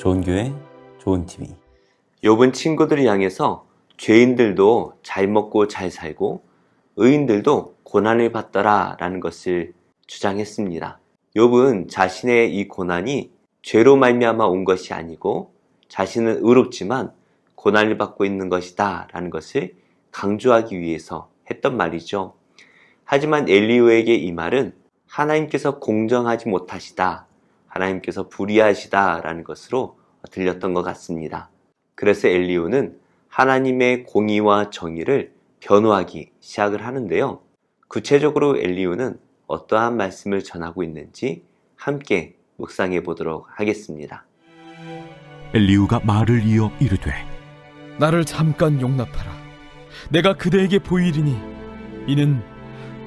좋은 교회, 좋은 TV. 욥은 친구들을 향해서 죄인들도 잘 먹고 잘 살고 의인들도 고난을 받더라라는 것을 주장했습니다. 욥은 자신의 이 고난이 죄로 말미암아 온 것이 아니고 자신은 의롭지만 고난을 받고 있는 것이다라는 것을 강조하기 위해서 했던 말이죠. 하지만 엘리오에게 이 말은 하나님께서 공정하지 못하시다, 하나님께서 불의하시다라는 것으로 들렸던 것 같습니다. 그래서 엘리오는 하나님의 공의와 정의를 변호하기 시작을 하는데요. 구체적으로 엘리오는 어떠한 말씀을 전하고 있는지 함께 묵상해 보도록 하겠습니다. 엘리우가 말을 이어 이르되 나를 잠깐 용납하라. 내가 그대에게 보이리니 이는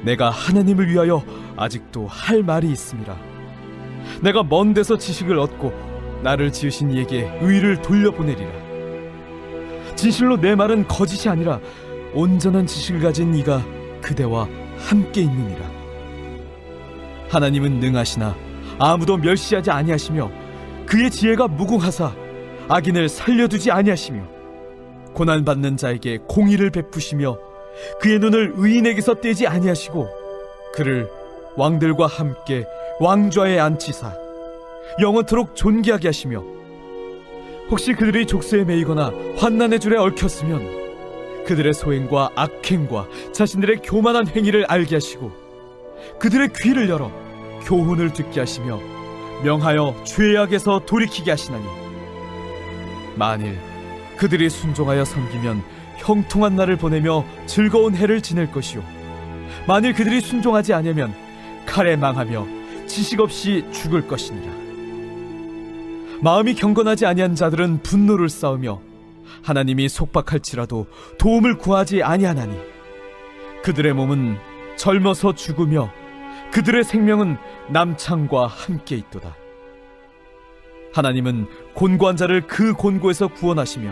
내가 하나님을 위하여 아직도 할 말이 있습니다. 내가 먼 데서 지식을 얻고 나를 지으신 이에게 의를 돌려보내리라. 진실로 내 말은 거짓이 아니라 온전한 지식을 가진 이가 그대와 함께 있느니라. 하나님은 능하시나 아무도 멸시하지 아니하시며 그의 지혜가 무궁하사 악인을 살려두지 아니하시며 고난 받는 자에게 공의를 베푸시며 그의 눈을 의인에게서 떼지 아니하시고 그를 왕들과 함께 왕좌에 앉히사 영원토록 존귀하게 하시며 혹시 그들이 족쇄에 매이거나 환난의 줄에 얽혔으면 그들의 소행과 악행과 자신들의 교만한 행위를 알게 하시고 그들의 귀를 열어 교훈을 듣게 하시며 명하여 죄악에서 돌이키게 하시나니 만일 그들이 순종하여 섬기면 형통한 날을 보내며 즐거운 해를 지낼 것이요 만일 그들이 순종하지 아니하면 칼에 망하며 지식 없이 죽을 것이니라. 마음이 경건하지 아니한 자들은 분노를 쌓으며 하나님이 속박할지라도 도움을 구하지 아니하나니 그들의 몸은 젊어서 죽으며 그들의 생명은 남창과 함께 있도다. 하나님은 곤고한 자를 그 곤고에서 구원하시며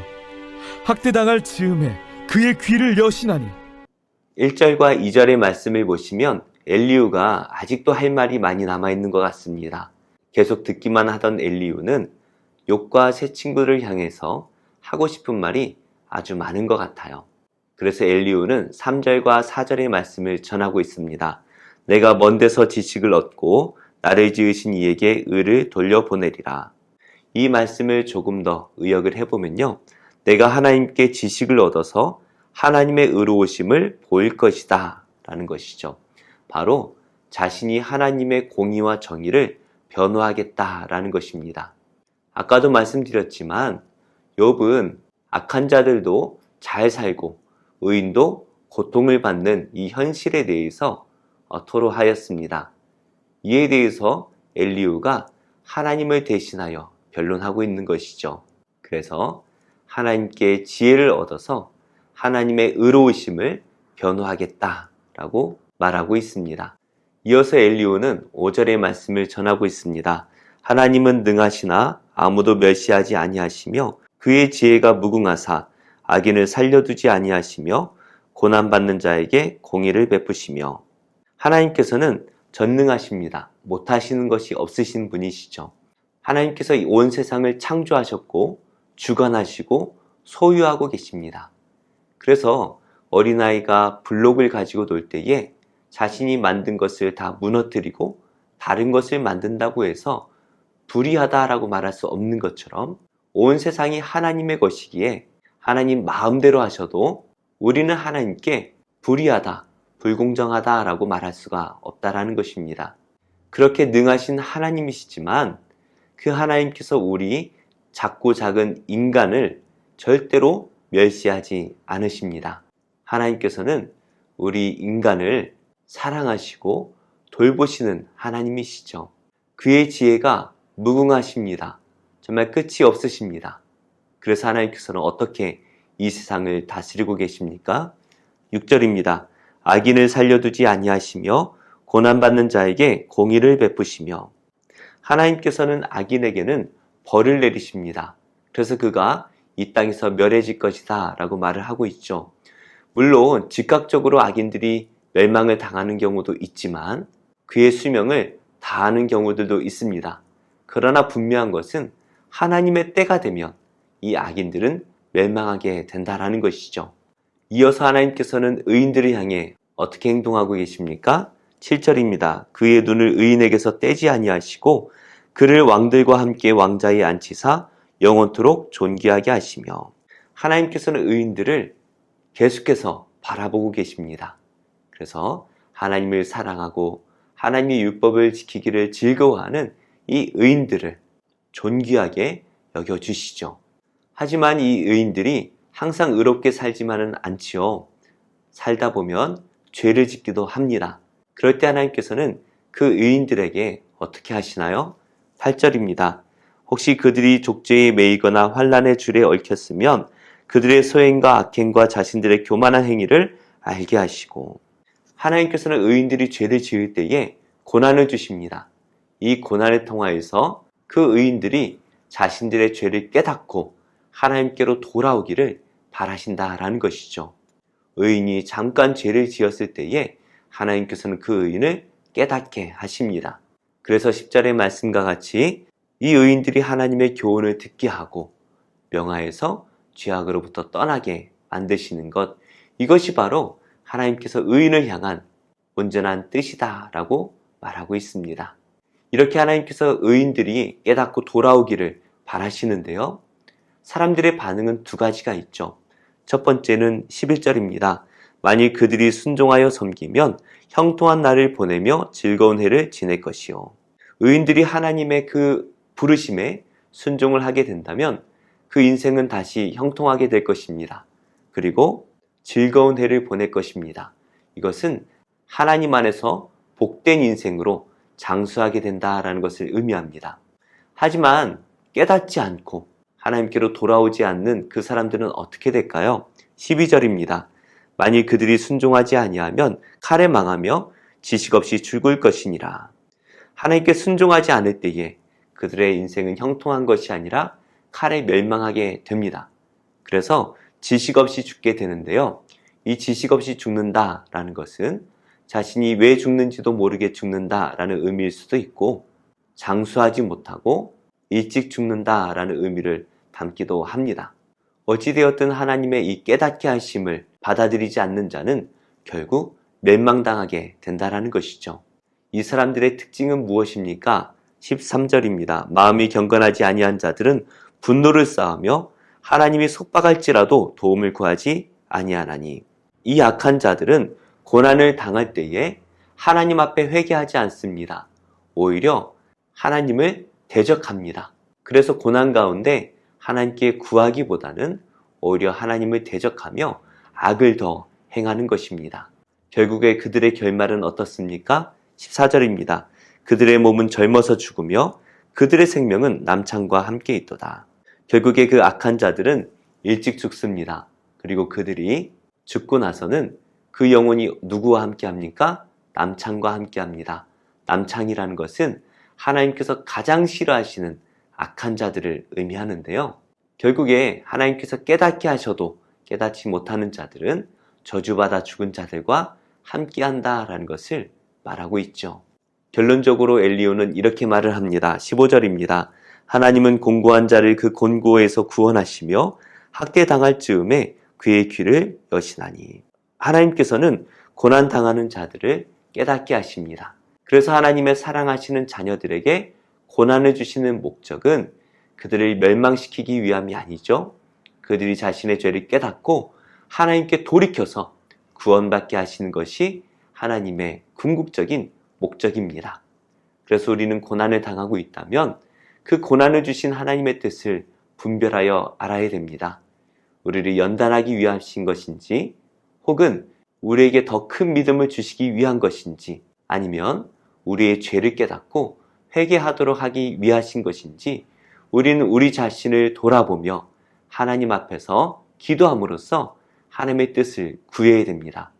학대당할 즈음에 그의 귀를 여시나니 1절과 2절의 말씀을 보시면 엘리우가 아직도 할 말이 많이 남아있는 것 같습니다. 계속 듣기만 하던 엘리우는 욕과 새 친구를 향해서 하고 싶은 말이 아주 많은 것 같아요. 그래서 엘리우는 3절과 4절의 말씀을 전하고 있습니다. 내가 먼 데서 지식을 얻고 나를 지으신 이에게 의를 돌려보내리라. 이 말씀을 조금 더 의역을 해보면요. 내가 하나님께 지식을 얻어서 하나님의 의로우심을 보일 것이다. 라는 것이죠. 바로 자신이 하나님의 공의와 정의를 변호하겠다라는 것입니다. 아까도 말씀드렸지만 욥은 악한 자들도 잘 살고 의인도 고통을 받는 이 현실에 대해서 어, 토로하였습니다. 이에 대해서 엘리우가 하나님을 대신하여 변론하고 있는 것이죠. 그래서 하나님께 지혜를 얻어서 하나님의 의로우심을 변호하겠다라고 말하고 있습니다. 이어서 엘리오는 5절의 말씀을 전하고 있습니다. 하나님은 능하시나 아무도 멸시하지 아니하시며 그의 지혜가 무궁하사 악인을 살려두지 아니하시며 고난받는 자에게 공의를 베푸시며 하나님께서는 전능하십니다. 못하시는 것이 없으신 분이시죠. 하나님께서 이온 세상을 창조하셨고 주관하시고 소유하고 계십니다. 그래서 어린아이가 블록을 가지고 놀 때에 자신이 만든 것을 다 무너뜨리고 다른 것을 만든다고 해서 불의하다라고 말할 수 없는 것처럼 온 세상이 하나님의 것이기에 하나님 마음대로 하셔도 우리는 하나님께 불의하다, 불공정하다라고 말할 수가 없다라는 것입니다. 그렇게 능하신 하나님이시지만 그 하나님께서 우리 작고 작은 인간을 절대로 멸시하지 않으십니다. 하나님께서는 우리 인간을 사랑하시고 돌보시는 하나님이시죠. 그의 지혜가 무궁하십니다. 정말 끝이 없으십니다. 그래서 하나님께서는 어떻게 이 세상을 다스리고 계십니까? 6절입니다. 악인을 살려두지 아니하시며 고난받는 자에게 공의를 베푸시며 하나님께서는 악인에게는 벌을 내리십니다. 그래서 그가 이 땅에서 멸해질 것이다 라고 말을 하고 있죠. 물론 즉각적으로 악인들이 멸망을 당하는 경우도 있지만 그의 수명을 다하는 경우들도 있습니다. 그러나 분명한 것은 하나님의 때가 되면 이 악인들은 멸망하게 된다라는 것이죠. 이어서 하나님께서는 의인들을 향해 어떻게 행동하고 계십니까? 7절입니다. 그의 눈을 의인에게서 떼지 아니하시고 그를 왕들과 함께 왕자에 앉히사 영원토록 존귀하게 하시며 하나님께서는 의인들을 계속해서 바라보고 계십니다. 그래서 하나님을 사랑하고 하나님의 율법을 지키기를 즐거워하는 이 의인들을 존귀하게 여겨주시죠. 하지만 이 의인들이 항상 의롭게 살지만은 않지요. 살다 보면 죄를 짓기도 합니다. 그럴 때 하나님께서는 그 의인들에게 어떻게 하시나요? 8절입니다. 혹시 그들이 족죄에 매이거나 환란의 줄에 얽혔으면 그들의 소행과 악행과 자신들의 교만한 행위를 알게 하시고 하나님께서는 의인들이 죄를 지을 때에 고난을 주십니다. 이 고난을 통하여서 그 의인들이 자신들의 죄를 깨닫고 하나님께로 돌아오기를 바라신다라는 것이죠. 의인이 잠깐 죄를 지었을 때에 하나님께서는 그 의인을 깨닫게 하십니다. 그래서 10절의 말씀과 같이 이 의인들이 하나님의 교훈을 듣게 하고 명하에서 죄악으로부터 떠나게 만드시는 것 이것이 바로 하나님께서 의인을 향한 온전한 뜻이다라고 말하고 있습니다. 이렇게 하나님께서 의인들이 깨닫고 돌아오기를 바라시는데요. 사람들의 반응은 두 가지가 있죠. 첫 번째는 11절입니다. 만일 그들이 순종하여 섬기면 형통한 날을 보내며 즐거운 해를 지낼 것이요. 의인들이 하나님의 그 부르심에 순종을 하게 된다면 그 인생은 다시 형통하게 될 것입니다. 그리고 즐거운 해를 보낼 것입니다. 이것은 하나님 안에서 복된 인생으로 장수하게 된다라는 것을 의미합니다. 하지만 깨닫지 않고 하나님께로 돌아오지 않는 그 사람들은 어떻게 될까요? 12절입니다. 만일 그들이 순종하지 아니하면 칼에 망하며 지식 없이 죽을 것이니라. 하나님께 순종하지 않을 때에 그들의 인생은 형통한 것이 아니라 칼에 멸망하게 됩니다. 그래서 지식 없이 죽게 되는데요. 이 지식 없이 죽는다라는 것은 자신이 왜 죽는지도 모르게 죽는다라는 의미일 수도 있고 장수하지 못하고 일찍 죽는다라는 의미를 담기도 합니다. 어찌되었든 하나님의 이 깨닫게 하심을 받아들이지 않는 자는 결국 멸망당하게 된다라는 것이죠. 이 사람들의 특징은 무엇입니까? 13절입니다. 마음이 경건하지 아니한 자들은 분노를 쌓으며 하나님이 속박할지라도 도움을 구하지 아니하나니 이 악한 자들은 고난을 당할 때에 하나님 앞에 회개하지 않습니다. 오히려 하나님을 대적합니다. 그래서 고난 가운데 하나님께 구하기보다는 오히려 하나님을 대적하며 악을 더 행하는 것입니다. 결국에 그들의 결말은 어떻습니까? 14절입니다. 그들의 몸은 젊어서 죽으며 그들의 생명은 남창과 함께 있도다. 결국에 그 악한 자들은 일찍 죽습니다. 그리고 그들이 죽고 나서는 그 영혼이 누구와 함께 합니까? 남창과 함께 합니다. 남창이라는 것은 하나님께서 가장 싫어하시는 악한 자들을 의미하는데요. 결국에 하나님께서 깨닫게 하셔도 깨닫지 못하는 자들은 저주받아 죽은 자들과 함께 한다라는 것을 말하고 있죠. 결론적으로 엘리오는 이렇게 말을 합니다. 15절입니다. 하나님은 공고한 자를 그 곤고에서 구원하시며 학대당할 즈음에 그의 귀를 여시나니. 하나님께서는 고난 당하는 자들을 깨닫게 하십니다. 그래서 하나님의 사랑하시는 자녀들에게 고난을 주시는 목적은 그들을 멸망시키기 위함이 아니죠. 그들이 자신의 죄를 깨닫고 하나님께 돌이켜서 구원받게 하시는 것이 하나님의 궁극적인 목적입니다. 그래서 우리는 고난을 당하고 있다면 그 고난을 주신 하나님의 뜻을 분별하여 알아야 됩니다. 우리를 연단하기 위하신 것인지 혹은 우리에게 더 큰 믿음을 주시기 위한 것인지 아니면 우리의 죄를 깨닫고 회개하도록 하기 위하신 것인지 우리는 우리 자신을 돌아보며 하나님 앞에서 기도함으로써 하나님의 뜻을 구해야 됩니다.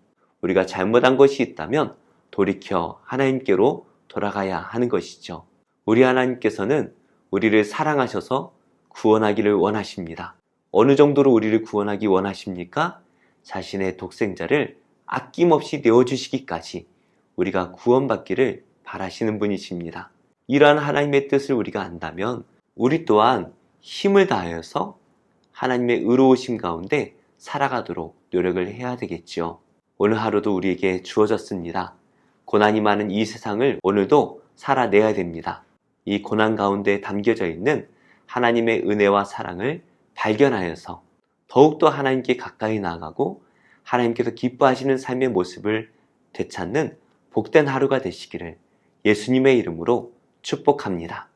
우리가 잘못한 것이 있다면 돌이켜 하나님께로 돌아가야 하는 것이죠. 우리 하나님께서는 우리를 사랑하셔서 구원하기를 원하십니다. 어느 정도로 우리를 구원하기 원하십니까? 자신의 독생자를 아낌없이 내어주시기까지 우리가 구원받기를 바라시는 분이십니다. 이러한 하나님의 뜻을 우리가 안다면 우리 또한 힘을 다하여서 하나님의 의로우심 가운데 살아가도록 노력을 해야 되겠지요. 오늘 하루도 우리에게 주어졌습니다. 고난이 많은 이 세상을 오늘도 살아내야 됩니다. 이 고난 가운데 담겨져 있는 하나님의 은혜와 사랑을 발견하여서 더욱더 하나님께 가까이 나아가고 하나님께서 기뻐하시는 삶의 모습을 되찾는 복된 하루가 되시기를 예수님의 이름으로 축복합니다.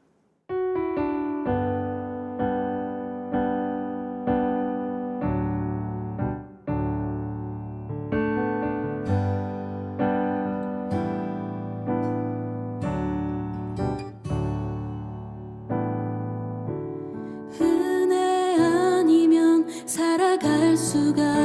살아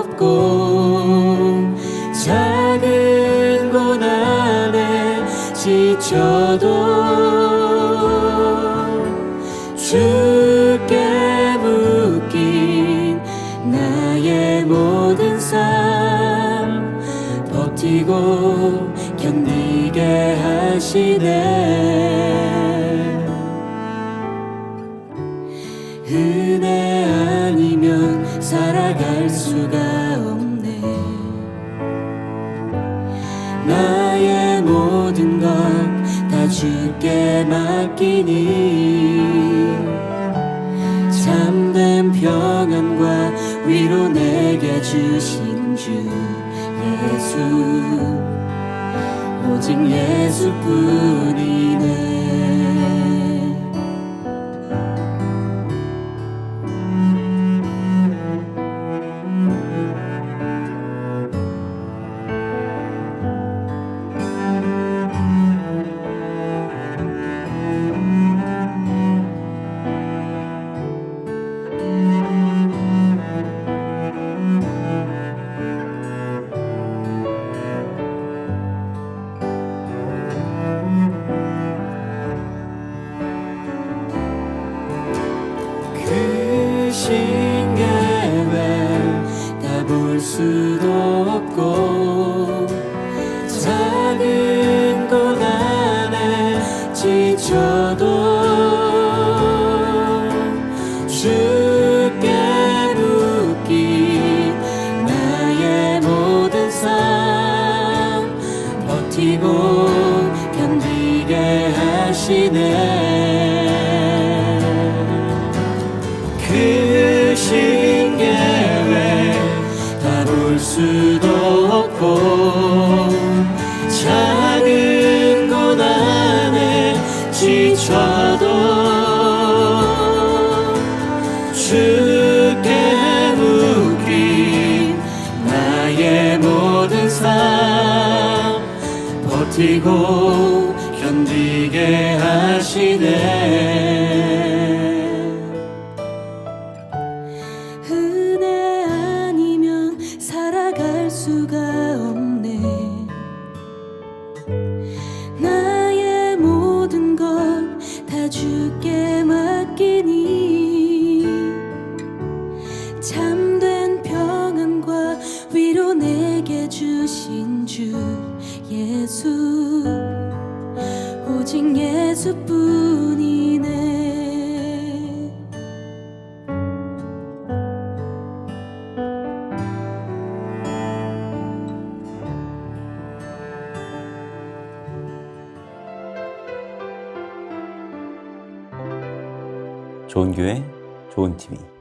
없고 작은 고난에 지쳐도 주께 묶인 나의 모든 삶 버티고 견디게 하시네 오직 예수뿐 버티고 견디게 하시네. 그 신계획 다볼 수도 없고 작은 고난에 지쳐도 주께 묶인 나의 모든 삶 버티고 견디게 하시네. 은혜 아니면 살아갈 수가 없네. 나의 모든 것다 주께 맡기니 참된 평안과 위로 내게 주신 주 예수 오직 예수뿐이네 좋은 교회, 좋은 TV.